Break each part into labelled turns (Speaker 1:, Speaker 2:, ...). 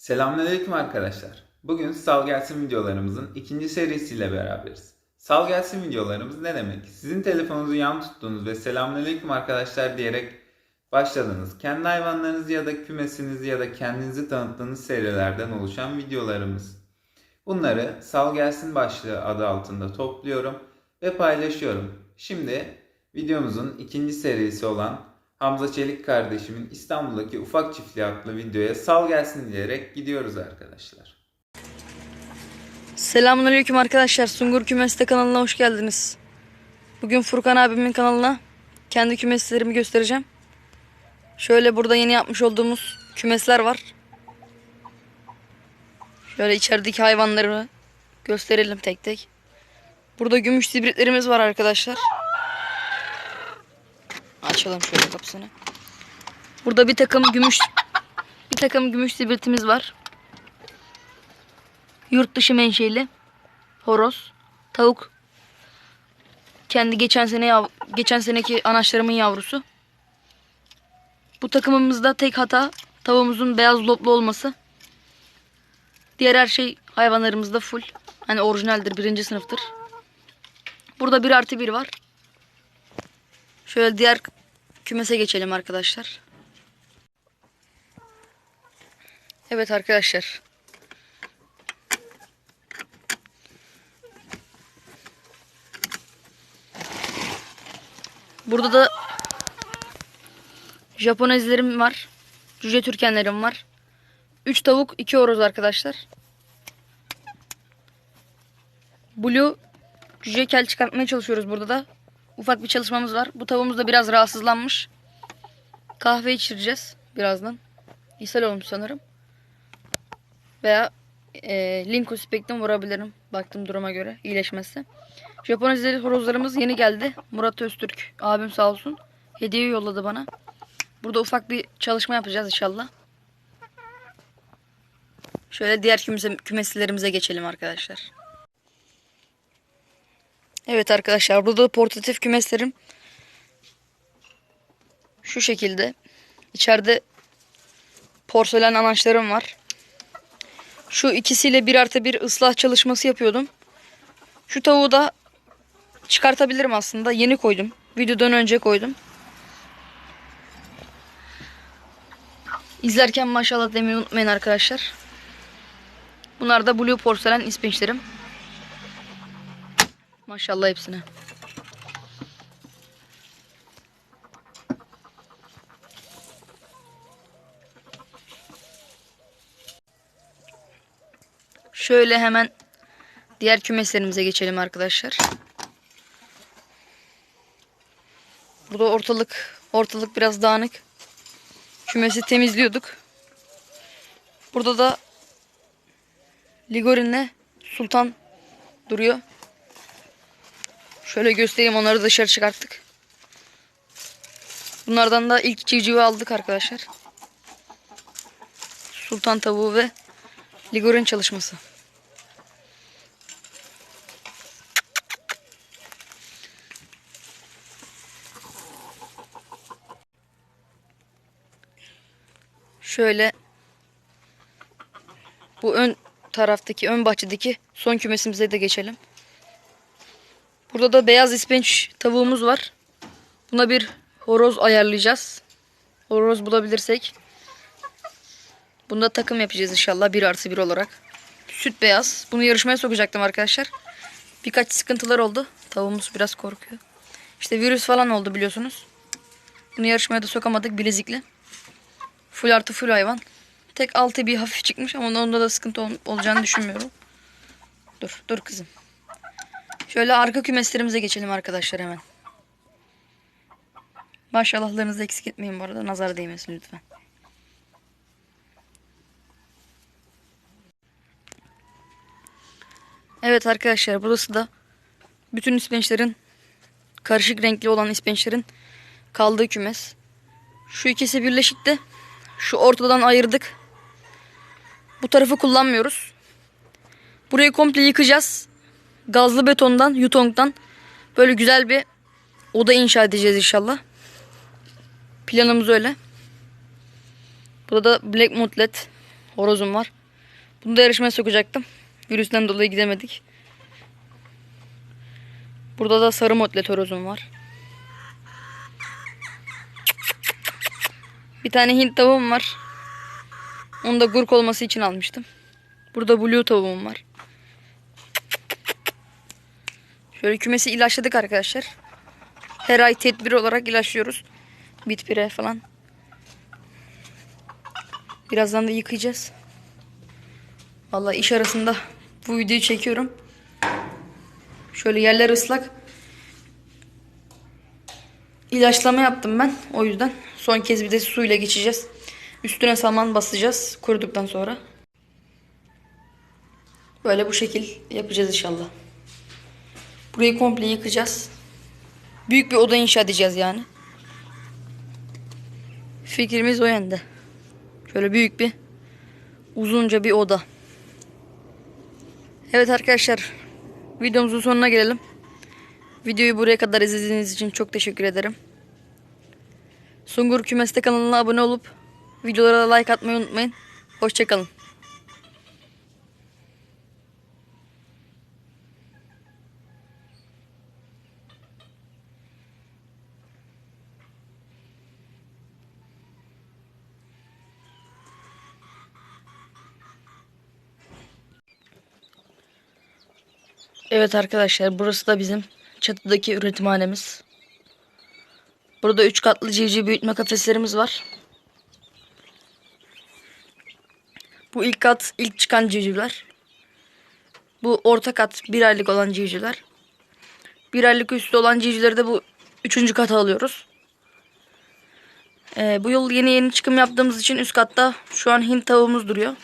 Speaker 1: Selamünaleyküm arkadaşlar. Bugün Sal Gelsin videolarımızın ikinci serisiyle beraberiz. Sal Gelsin videolarımız ne demek? Sizin telefonunuzu yan tuttuğunuz ve selamünaleyküm arkadaşlar diyerek başladınız. Kendi hayvanlarınızı ya da kümesinizi ya da kendinizi tanıttığınız serilerden oluşan videolarımız. Bunları Sal Gelsin başlığı adı altında topluyorum ve paylaşıyorum. Şimdi videomuzun ikinci serisi olan Hamza Çelik kardeşimin İstanbul'daki ufak çiftliği adlı videoya sal gelsin diyerek gidiyoruz arkadaşlar.
Speaker 2: Selamünaleyküm arkadaşlar. Sungur Kümes'te kanalına hoş geldiniz. Bugün Furkan abimin kanalına kendi kümeslerimi göstereceğim. Şöyle burada yeni yapmış olduğumuz kümesler var. Şöyle içerideki hayvanları gösterelim tek tek. Burada gümüş hibritlerimiz var arkadaşlar. Açalım şöyle kapısını. Burada bir takım gümüş bir takım gümüş hibritimiz var. Yurt dışı menşeli horoz, tavuk. Kendi geçen sene yav- geçen seneki anaçlarımın yavrusu. Bu takımımızda tek hata tavuğumuzun beyaz loplu olması. Diğer her şey hayvanlarımızda full. Hani orijinaldir, birinci sınıftır. Burada bir artı bir var. Şöyle diğer kümese geçelim arkadaşlar. Evet arkadaşlar. Burada da Japonezlerim var. Cüce Türkenlerim var. 3 tavuk, 2 horoz arkadaşlar. Blue cüce kel çıkartmaya çalışıyoruz burada da. Ufak bir çalışmamız var. Bu tavuğumuz da biraz rahatsızlanmış. Kahve içireceğiz birazdan. İshal olmuş sanırım. Veya e, Linkospek'ten vurabilirim. Baktım duruma göre iyileşmezse. Japon izleri horozlarımız yeni geldi. Murat Öztürk abim sağ olsun. Hediye yolladı bana. Burada ufak bir çalışma yapacağız inşallah. Şöyle diğer kümese, kümeslerimize geçelim arkadaşlar. Evet arkadaşlar burada da portatif kümeslerim şu şekilde. İçeride porselen anaçlarım var. Şu ikisiyle bir artı bir ıslah çalışması yapıyordum. Şu tavuğu da çıkartabilirim aslında. Yeni koydum. Videodan önce koydum. İzlerken maşallah demeyi unutmayın arkadaşlar. Bunlar da Blue Porselen ispinçlerim. Maşallah hepsine. Şöyle hemen diğer kümeslerimize geçelim arkadaşlar. Burada ortalık ortalık biraz dağınık. Kümesi temizliyorduk. Burada da Ligorin'le Sultan duruyor. Şöyle göstereyim onları dışarı çıkarttık. Bunlardan da ilk civcivi aldık arkadaşlar. Sultan tavuğu ve Ligorin çalışması. Şöyle bu ön taraftaki, ön bahçedeki son kümesimize de geçelim. Burada da beyaz ispenç tavuğumuz var. Buna bir horoz ayarlayacağız. Horoz bulabilirsek. Bunda takım yapacağız inşallah bir artı bir olarak. Süt beyaz. Bunu yarışmaya sokacaktım arkadaşlar. Birkaç sıkıntılar oldu. Tavuğumuz biraz korkuyor. İşte virüs falan oldu biliyorsunuz. Bunu yarışmaya da sokamadık bilezikli. Full artı full hayvan. Tek altı bir hafif çıkmış ama onda da sıkıntı ol- olacağını düşünmüyorum. Dur, dur kızım. Şöyle arka kümeslerimize geçelim arkadaşlar hemen. Maşallahlarınızı eksik etmeyin bu arada. Nazar değmesin lütfen. Evet arkadaşlar burası da bütün ispençlerin karışık renkli olan ispençlerin kaldığı kümes. Şu ikisi birleşikti. Şu ortadan ayırdık. Bu tarafı kullanmıyoruz. Burayı komple yıkacağız. Gazlı betondan, yutongdan böyle güzel bir oda inşa edeceğiz inşallah. Planımız öyle. Burada da Black Moodlet horozum var. Bunu da yarışmaya sokacaktım. Virüsten dolayı gidemedik. Burada da sarı motlet horozum var. Bir tane Hint tavuğum var. Onu da gurk olması için almıştım. Burada blue tavuğum var. Şöyle kümesi ilaçladık arkadaşlar. Her ay tedbir olarak ilaçlıyoruz. Bitpire falan. Birazdan da yıkayacağız. Vallahi iş arasında bu videoyu çekiyorum. Şöyle yerler ıslak. İlaçlama yaptım ben. O yüzden son kez bir de suyla geçeceğiz. Üstüne saman basacağız kuruduktan sonra. Böyle bu şekil yapacağız inşallah. Burayı komple yıkacağız. Büyük bir oda inşa edeceğiz yani. Fikrimiz o yönde. Şöyle büyük bir uzunca bir oda. Evet arkadaşlar videomuzun sonuna gelelim. Videoyu buraya kadar izlediğiniz için çok teşekkür ederim. Sungur Kümeste kanalına abone olup videolara like atmayı unutmayın. Hoşçakalın. Evet arkadaşlar burası da bizim çatıdaki üretimhanemiz. Burada 3 katlı civciv büyütme kafeslerimiz var. Bu ilk kat ilk çıkan civcivler. Bu orta kat bir aylık olan civcivler. Bir aylık üstü olan civcivleri de bu üçüncü kata alıyoruz. Ee, bu yıl yeni yeni çıkım yaptığımız için üst katta şu an Hint tavuğumuz duruyor.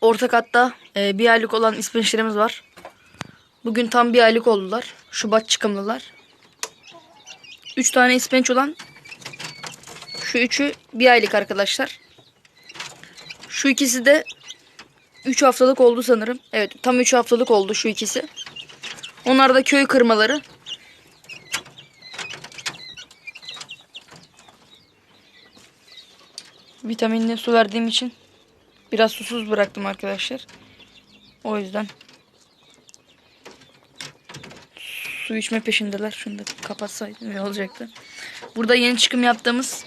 Speaker 2: Orta katta e, bir aylık olan ispençlerimiz var. Bugün tam bir aylık oldular. Şubat çıkımlılar. Üç tane ispenç olan şu üçü bir aylık arkadaşlar. Şu ikisi de 3 haftalık oldu sanırım. Evet tam 3 haftalık oldu şu ikisi. Onlar da köy kırmaları. Vitaminli su verdiğim için biraz susuz bıraktım arkadaşlar. O yüzden su içme peşindeler. Şunu da kapatsaydım ne olacaktı. Burada yeni çıkım yaptığımız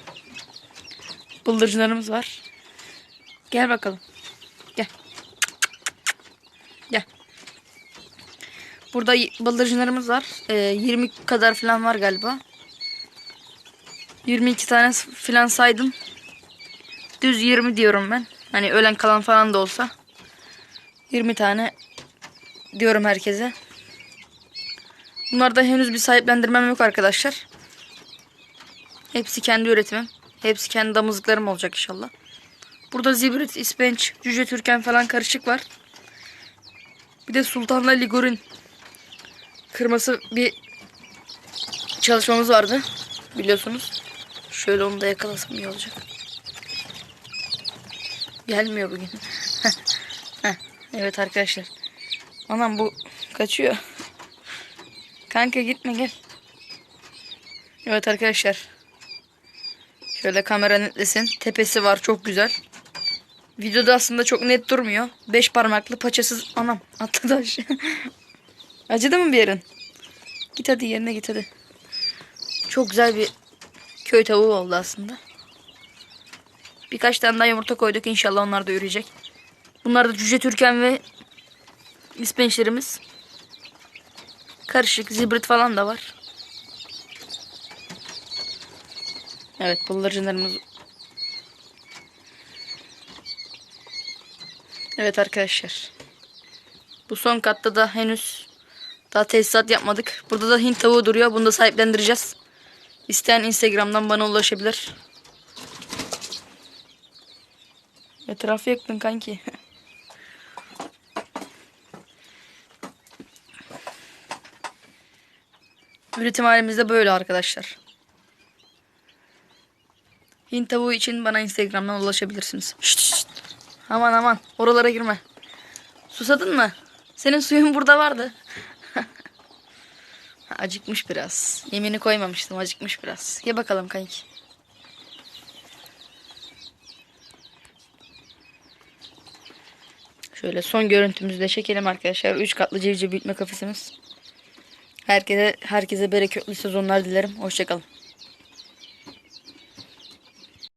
Speaker 2: bıldırcınlarımız var. Gel bakalım. Gel. Gel. Burada bıldırcınlarımız var. Ee, 20 kadar falan var galiba. 22 tane falan saydım. Düz 20 diyorum ben. Hani ölen kalan falan da olsa. 20 tane diyorum herkese. Bunlarda henüz bir sahiplendirmem yok arkadaşlar. Hepsi kendi üretimim. Hepsi kendi damızlıklarım olacak inşallah. Burada zibrit, ispenç, cüce türken falan karışık var. Bir de sultanla ligurin kırması bir çalışmamız vardı. Biliyorsunuz. Şöyle onu da yakalasam iyi olacak. Gelmiyor bugün. Evet arkadaşlar. Anam bu kaçıyor. Kanka gitme gel. Evet arkadaşlar. Şöyle kamera netlesin. Tepesi var çok güzel. Videoda aslında çok net durmuyor. Beş parmaklı paçasız anam atladı aşağı. Acıdı mı bir yerin? Git hadi yerine git hadi. Çok güzel bir köy tavuğu oldu aslında. Birkaç tane daha yumurta koyduk. İnşallah onlar da üreyecek. Bunlar da cüce türken ve ispençlerimiz. Karışık zibrit falan da var. Evet bıldırcınlarımız. Evet arkadaşlar. Bu son katta da henüz daha tesisat yapmadık. Burada da Hint tavuğu duruyor. Bunu da sahiplendireceğiz. İsteyen Instagram'dan bana ulaşabilir. Etrafı yaktın kanki. Üretim halimizde böyle arkadaşlar. Hint tavuğu için bana Instagram'dan ulaşabilirsiniz. Şşt, şşt. Aman aman oralara girme. Susadın mı? Senin suyun burada vardı. acıkmış biraz. Yemini koymamıştım acıkmış biraz. Ye bakalım kanki. Şöyle son görüntümüzü de çekelim arkadaşlar. 3 katlı civciv büyütme kafesimiz. Herkese herkese bereketli sezonlar dilerim. Hoşçakalın.